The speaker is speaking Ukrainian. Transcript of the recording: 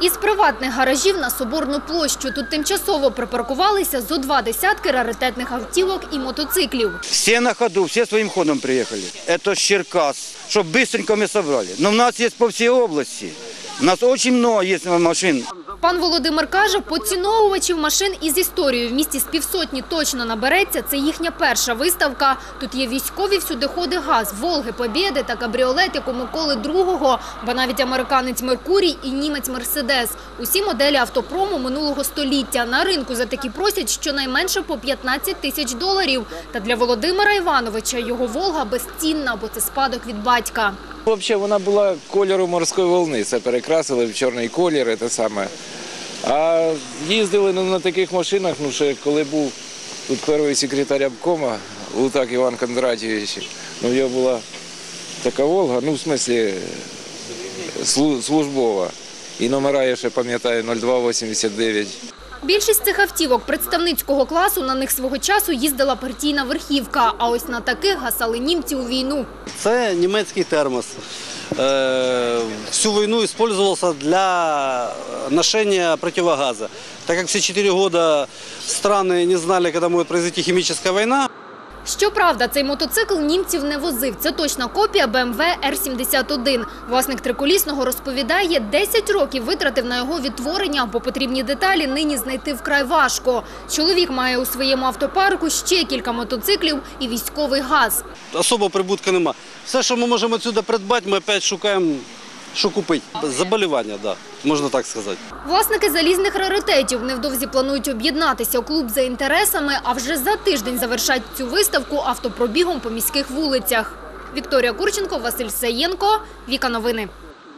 Із приватних гаражів на Соборну площу тут тимчасово припаркувалися зо два десятки раритетних автівок і мотоциклів. Все на ходу, все своим ходом приехали. Это ж Черкас, чтобы быстренько мы собрали. Но у нас есть по всей области. У нас очень много есть машин. Пан Володимир каже, поціновувачів машин із історією в місті з півсотні точно набереться. Це їхня перша виставка. Тут є військові всюдиходи ГАЗ, Волги, Побєди та кабріолет, як у Миколи II, бо навіть американець Меркурій і німець Мерседес. Усі моделі автопрому минулого століття. На ринку за такі просять щонайменше по 15 тисяч доларів. Та для Володимира Івановича його Волга безцінна, бо це спадок від батька. Взагалі вона була кольору морської волни. Це перекрасили в чорний колір, це саме. А їздили ну, на таких машинах, ну ще коли був тут перший секретар обкома, Лутак Іван Кондратійович, ну в його була така Волга, ну в смислі службова. І номера я ще пам'ятаю 0289. Більшість цих автівок представницького класу на них свого часу їздила партійна верхівка, а ось на таких гасали німці у війну. Це німецький термос. Е, Всю війну використовувався для ношення противогаза. Так як всі чотири роки країни не знали, коли може произойти хімічна война, Щоправда, цей мотоцикл німців не возив. Це точна копія BMW R71. Власник триколісного розповідає, 10 років витратив на його відтворення, бо потрібні деталі нині знайти вкрай важко. Чоловік має у своєму автопарку ще кілька мотоциклів і військовий газ. особо прибутку нема. Все, що ми можемо відсюди придбати, ми опять шукаємо, що купити. Заболівання, да, можна так сказати. Власники залізних раритетів невдовзі планують об'єднатися у клуб за інтересами, а вже за тиждень завершать цю виставку автопробігом по міських вулицях. Вікторія Курченко, Василь Саєнко, Віка Новини.